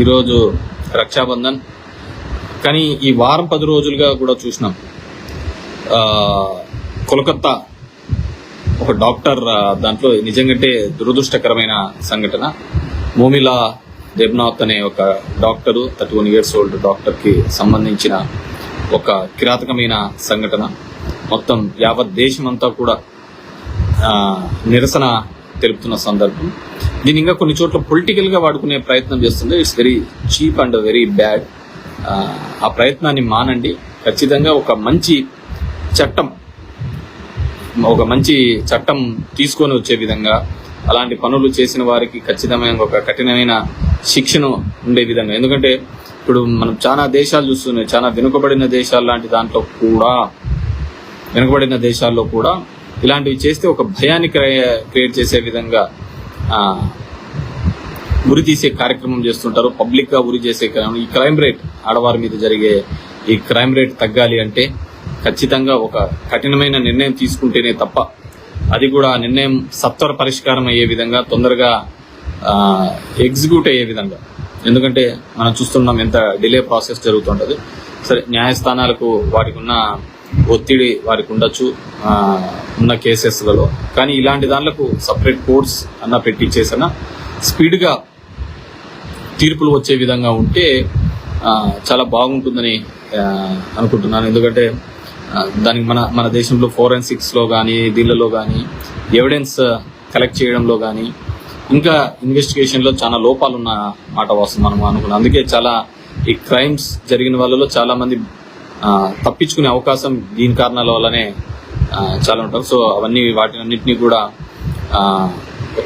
ఈరోజు రక్షాబంధన్. కానీ ఈ వారం పది రోజులుగా కూడా చూసినాం. కోలకత్తా ఒక డాక్టర్ దాంట్లో నిజంగంటే దురదృష్టకరమైన సంఘటన. మోమిలా దేబ్నాథ్ అనే ఒక doctor thirty one years old డాక్టర్కి సంబంధించిన ఒక కిరాతకమైన సంఘటన. మొత్తం యావత్ దేశమంతా కూడా నిరసన తెలుపుతున్న సందర్భం. దీన్ని ఇంకా కొన్ని చోట్ల పొలిటికల్గా వాడుకునే ప్రయత్నం చేస్తుంది it's very cheap and very bad ఆ ప్రయత్నాన్ని మానండి. ఖచ్చితంగా ఒక మంచి చట్టం ఒక మంచి చట్టం తీసుకొని వచ్చే విధంగా అలాంటి పనులు చేసిన వారికి ఖచ్చితమైన ఒక కఠినమైన శిక్షను ఉండే విధంగా. ఎందుకంటే ఇప్పుడు మనం చాలా దేశాలు చూస్తున్నాయి చాలా వెనుకబడిన దేశాలు లాంటి దాంట్లో కూడా వెనుకబడిన దేశాల్లో కూడా ఇలాంటివి చేస్తే ఒక భయాన్ని క్రియ- క్రియేట్ చేసే విధంగా ఉరి తీసే కార్యక్రమం చేస్తుంటారు. పబ్లిక్గా ఉరి చేసే ఈ క్రైమ్ రేట్ ఆడవారి మీద జరిగే ఈ క్రైమ్ రేట్ తగ్గాలి అంటే ఖచ్చితంగా ఒక కఠినమైన నిర్ణయం తీసుకుంటేనే తప్ప అది కూడా నిర్ణయం సత్వర పరిష్కారం అయ్యే విధంగా తొందరగా ఎగ్జిక్యూట్ అయ్యే విధంగా. ఎందుకంటే మనం చూస్తున్నాం ఎంత డిలే ప్రాసెస్ జరుగుతుంటది. సరే న్యాయస్థానాలకు వాటికి ఉన్న ఒత్తిడి వారికి ఉండొచ్చు ఉన్న కేసెస్లలో. కానీ ఇలాంటి దానిలకు సపరేట్ కోర్ట్స్ అన్న పెట్టించేసిన స్పీడ్గా తీర్పులు వచ్చే విధంగా ఉంటే చాలా బాగుంటుందని అనుకుంటున్నాను. ఎందుకంటే దానికి మన మన దేశంలో ఫోరెన్సిక్స్లో కానీ దీళ్ళలో కానీ ఎవిడెన్స్ కలెక్ట్ చేయడంలో కానీ ఇంకా ఇన్వెస్టిగేషన్లో చాలా లోపాలు ఉన్న మాట వస్తుంది మనం అనుకున్నాం. అందుకే చాలా ఈ క్రైమ్స్ జరిగిన వాళ్ళలో చాలా మంది తప్పించుకునే అవకాశం దీని కారణాల వల్లనే చాలా ఉంటాం. సో అవన్నీ వాటినన్నింటినీ కూడా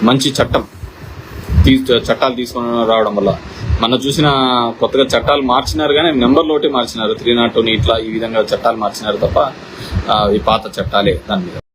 మంచి చట్టం తీ- చట్టాలు తీసుకొని రావడం వల్ల. మన చూసిన కొత్తగా చట్టాలు మార్చినారు కానీ నెంబర్ లోటే మార్చినారు. త్రీ నాట్ ఇట్లా ఈ విధంగా చట్టాలు మార్చినారు తప్ప ఈ పాత చట్టాలే దాని మీద.